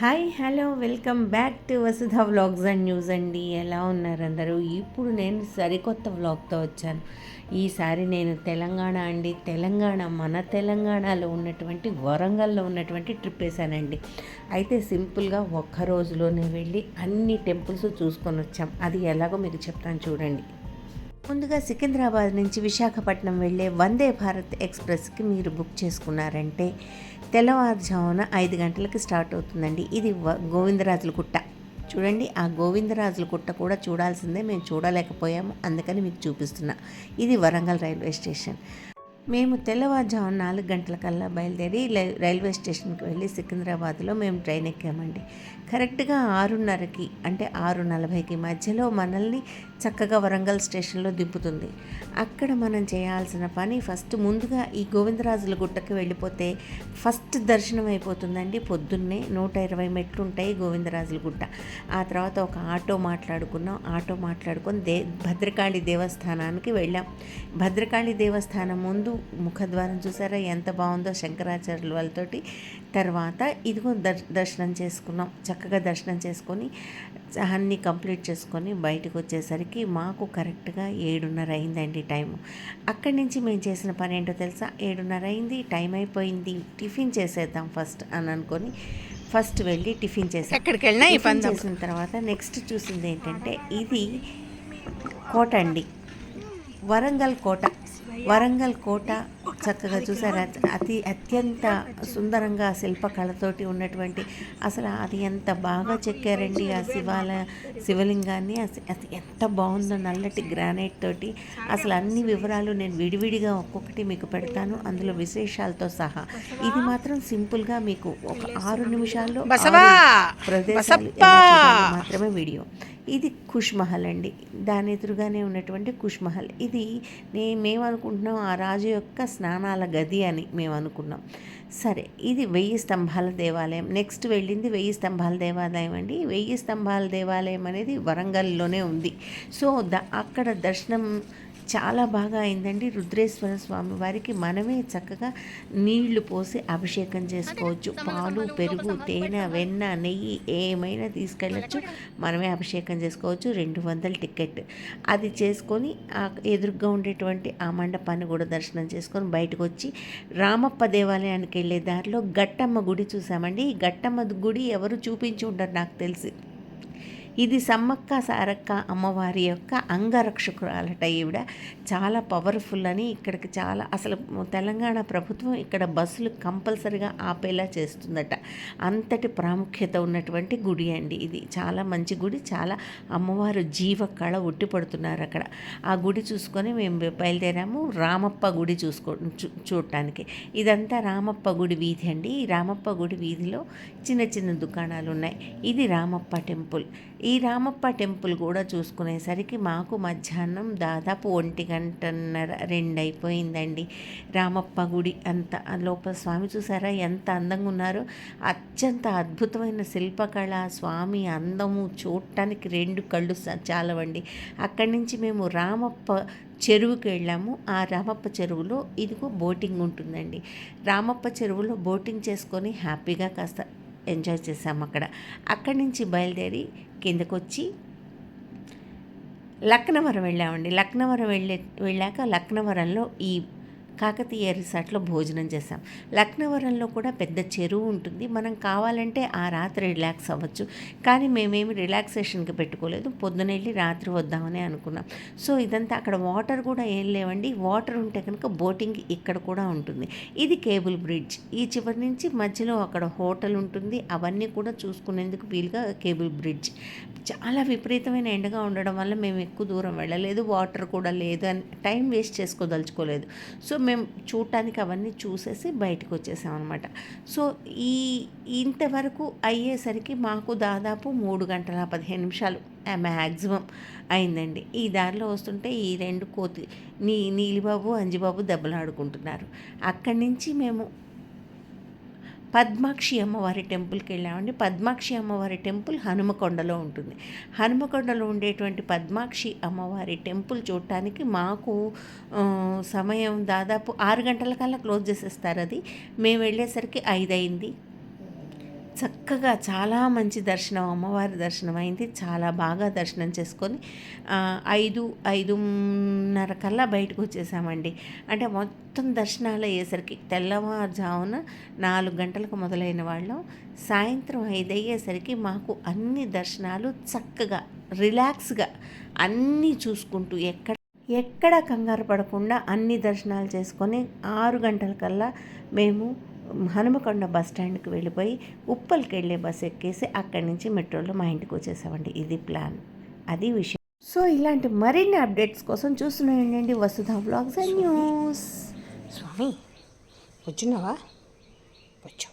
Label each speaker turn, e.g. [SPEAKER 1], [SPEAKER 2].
[SPEAKER 1] Hi hello welcome back to Vasudha vlogs and news అండి. ఎలా ఉన్నారు అందరూ? ఇప్పుడు నేను సరికొత్త వ్లాగ్తో వచ్చాను. ఈసారి నేను తెలంగాణ అండి. తెలంగాణ మన తెలంగాణలో ఉన్నటువంటి వరంగల్లో ఉన్నటువంటి ట్రిప్ వేసానండి. అయితే సింపుల్గా ఒక్క రోజులోనే వెళ్ళి అన్ని టెంపుల్స్ చూసుకొని వచ్చాం. అది ఎలాగో మీకు చెప్తాను చూడండి. ముందుగా సికింద్రాబాద్ నుంచి విశాఖపట్నం వెళ్ళే వందే భారత్ ఎక్స్ప్రెస్కి మీరు బుక్ చేసుకున్నారంటే తెల్లవారుజామున ఐదు గంటలకి స్టార్ట్ అవుతుందండి. ఇది గోవిందరాజుల గుట్ట చూడండి ఆ గోవిందరాజుల గుట్ట కూడా చూడాల్సిందే. మేము చూడలేకపోయాము. అందుకని మీకు చూపిస్తున్నా. ఇది వరంగల్ రైల్వే స్టేషన్. మేము తెల్లవారుజామున నాలుగు గంటలకల్లా బయలుదేరి రైల్వే స్టేషన్కి వెళ్ళి సికింద్రాబాద్లో మేము ట్రైన్ ఎక్కామండి. కరెక్ట్గా ఆరున్నరకి అంటే ఆరు నలభైకి మధ్యలో మనల్ని చక్కగా వరంగల్ స్టేషన్లో దింపుతుంది. అక్కడ మనం చేయాల్సిన పని ఫస్ట్ ముందుగా ఈ గోవిందరాజుల గుట్టకి వెళ్ళిపోతే ఫస్ట్ దర్శనం అయిపోతుందండి పొద్దున్నే. నూట ఇరవై మెట్లు ఉంటాయి గోవిందరాజుల గుట్ట. ఆ తర్వాత ఒక ఆటో మాట్లాడుకున్నాం. ఆటో మాట్లాడుకొని దే భద్రకాళి దేవస్థానానికి వెళ్ళాం. భద్రకాళి దేవస్థానం ముందు ముఖద్వారం చూసారా? ఎంత బాగుందో శంకరాచార్యుల వాళ్ళతోటి. తర్వాత ఇదిగో దర్ దర్శనం చేసుకున్నాం. చక్కగా దర్శనం చేసుకొని అన్నీ కంప్లీట్ చేసుకొని బయటకు వచ్చేసరికి మాకు కరెక్ట్గా ఏడున్నర అయిందండి టైము. అక్కడి నుంచి మేము చేసిన పని ఏంటో తెలుసా? ఏడున్నర అయింది టైం అయిపోయింది. టిఫిన్ చేసేద్దాం ఫస్ట్ అని అనుకొని ఫస్ట్ వెళ్ళి టిఫిన్ చేసాం.
[SPEAKER 2] ఎక్కడికి వెళ్ళినా ఈ
[SPEAKER 1] టిఫిన్ చేసిన తర్వాత నెక్స్ట్ చూసింది ఏంటంటే ఇది కోట అండి. వరంగల్ కోట. వరంగల్ కోట చక్కగా చూసారా. అతి అత్యంత సుందరంగా శిల్పకళతోటి ఉన్నటువంటి అసలు అది ఎంత బాగా చెక్కారండి ఆ శివాల శివలింగాన్ని. అది ఎంత బాగుందో నల్లటి గ్రానైట్ తోటి. అసలు అన్ని వివరాలు నేను విడివిడిగా ఒక్కొక్కటి మీకు పెడతాను. అందులో విశేషాలతో సహా. ఇది మాత్రం సింపుల్గా మీకు ఒక ఆరు నిమిషాల్లో ప్రదేశాలు మాత్రమే వీడియో. ఇది కుష్మహల్ అండి. దాని ఎదురుగానే ఉన్నటువంటి కుష్మహల్. ఇది నే మేము అనుకుంటున్నాం ఆ రాజు యొక్క స్నానాల గది అని మేము అనుకున్నాం సరే ఇది వెయ్యి స్తంభాల దేవాలయం. నెక్స్ట్ వెళ్ళింది వెయ్యి స్తంభాల దేవాలయం అండి. వెయ్యి స్తంభాల దేవాలయం అనేది వరంగల్లోనే ఉంది. సో ద అక్కడ దర్శనం చాలా బాగా అయిందండి. రుద్రేశ్వర స్వామి వారికి మనమే చక్కగా నీళ్ళు పోసి అభిషేకం చేసుకోవచ్చు. పాలు పెరుగు తేనె వెన్న నెయ్యి ఏమైనా తీసుకెళ్ళచ్చు. మనమే అభిషేకం చేసుకోవచ్చు. రెండు వందల టికెట్. అది చేసుకొని ఎదురుగా ఉండేటువంటి ఆ మండపాన్ని కూడా దర్శనం చేసుకొని బయటకు వచ్చి రామప్ప దేవాలయానికి వెళ్ళే దారిలో గట్టమ్మ గుడి చూసామండి. ఈ గట్టమ్మ గుడి ఎవరు చూపించి ఉంటారు నాకు తెలిసి. ఇది సమ్మక్క సారక్క అమ్మవారి యొక్క అంగరక్షకురాలట ఈవిడ. చాలా పవర్ఫుల్ అని ఇక్కడికి చాలా అసలు తెలంగాణ ప్రభుత్వం ఇక్కడ బస్సులు కంపల్సరిగా ఆపేలా చేస్తుందట. అంతటి ప్రాముఖ్యత ఉన్నటువంటి గుడి అండి ఇది. చాలా మంచి గుడి చాలా అమ్మవారు జీవ కళ ఉట్టిపడుతున్నారు అక్కడ. ఆ గుడి చూసుకొని మేము బయలుదేరాము. రామప్ప గుడి చూసుకో చూ చూడటానికి. ఇదంతా రామప్ప గుడి వీధి అండి. ఈ రామప్ప గుడి వీధిలో చిన్న చిన్న దుకాణాలు ఉన్నాయి. ఇది రామప్ప టెంపుల్. ఈ రామప్ప టెంపుల్ కూడా చూసుకునేసరికి మాకు మధ్యాహ్నం దాదాపు ఒంటి గంటన్నర రెండు అయిపోయిందండి రామప్ప గుడి అంత లోపల స్వామి చూసారా ఎంత అందంగా ఉన్నారో. అత్యంత అద్భుతమైన శిల్పకళ స్వామి అందము చూడటానికి రెండు కళ్ళు చాలవండి. అక్కడి నుంచి మేము రామప్ప చెరువుకి వెళ్ళాము. ఆ రామప్ప చెరువులో ఇదిగో బోటింగ్ ఉంటుందండి. రామప్ప చెరువులో బోటింగ్ చేసుకొని హ్యాపీగా కాస్త ఎంజాయ్ చేసాము అక్కడ. అక్కడి నుంచి బయలుదేరి కిందకు వచ్చి లక్నవరం వెళ్ళామండి. లక్నవరం వెళ్ళే వెళ్ళాక లక్నవరంలో ఈ కాకతీయ రిసార్ట్లో భోజనం చేసాం లక్నవరంలో కూడా పెద్ద చెరువు ఉంటుంది. మనం కావాలంటే ఆ రాత్రి రిలాక్స్ అవ్వచ్చు. కానీ మేమేమి రిలాక్సేషన్కి పెట్టుకోలేదు. పొద్దున వెళ్ళి రాత్రి వద్దామని అనుకున్నాం. సో ఇదంతా అక్కడ వాటర్ కూడా ఏం లేవండి. వాటర్ ఉంటే కనుక బోటింగ్ ఇక్కడ కూడా ఉంటుంది. ఇది కేబుల్ బ్రిడ్జ్. ఈ చివరి నుంచి మధ్యలో అక్కడ హోటల్ ఉంటుంది. అవన్నీ కూడా చూసుకునేందుకు వీలుగా కేబుల్ బ్రిడ్జ్. చాలా విపరీతమైన ఎండగా ఉండడం వల్ల మేము ఎక్కువ దూరం వెళ్ళలేదు. వాటర్ కూడా లేదు. అని టైం వేస్ట్ చేసుకోదలుచుకోలేదు. సో మేము మేము చూడటానికి అవన్నీ చూసేసి బయటకు వచ్చేసామన్నమాట అనమాట సో ఈ ఇంతవరకు అయ్యేసరికి మాకు దాదాపు మూడు గంటల పదిహేను నిమిషాలు మ్యాక్సిమం అయిందండి. ఈ దారిలో వస్తుంటే ఈ రెండు కోతి నీ నీలిబాబు అంజిబాబు దెబ్బలాడుకుంటున్నారు. అక్కడి నుంచి మేము పద్మాక్షి అమ్మవారి టెంపుల్కి వెళ్ళామండి. పద్మాక్షి అమ్మవారి టెంపుల్ హనుమకొండలో ఉంటుంది. హనుమకొండలో ఉండేటువంటి పద్మాక్షి అమ్మవారి టెంపుల్ చూడటానికి మాకు సమయం దాదాపు ఆరు గంటల కల్లా క్లోజ్ చేసేస్తారు అది. మేము వెళ్ళేసరికి ఐదు అయింది చక్కగా చాలా మంచి దర్శనం అమ్మవారి దర్శనం అయింది. చాలా బాగా దర్శనం చేసుకొని ఐదు ఐదున్నర కల్లా బయటకు వచ్చేసామండి. అంటే మొత్తం దర్శనాలు అయ్యేసరికి తెల్లవారుజామున నాలుగు గంటలకు మొదలైన వాళ్ళం. సాయంత్రం ఐదు అయ్యేసరికి మాకు అన్ని దర్శనాలు చక్కగా రిలాక్స్గా అన్నీ చూసుకుంటూ ఎక్కడ ఎక్కడ కంగారు పడకుండా అన్ని దర్శనాలు చేసుకొని ఆరు గంటల కల్లా మేము హనుమకొండ బస్ స్టాండ్కి వెళ్ళిపోయి ఉప్పల్కి వెళ్ళే బస్ ఎక్కేసి అక్కడి నుంచి మెట్రోలో మా ఇంటికి వచ్చేసామండి. ఇది ప్లాన్. అది విషయం. సో ఇలాంటి మరిన్ని అప్డేట్స్ కోసం చూస్తున్నాయండి వసుధ బ్లాగ్స్ అండ్ న్యూస్.
[SPEAKER 2] స్వామి వచ్చినావా వచ్చావు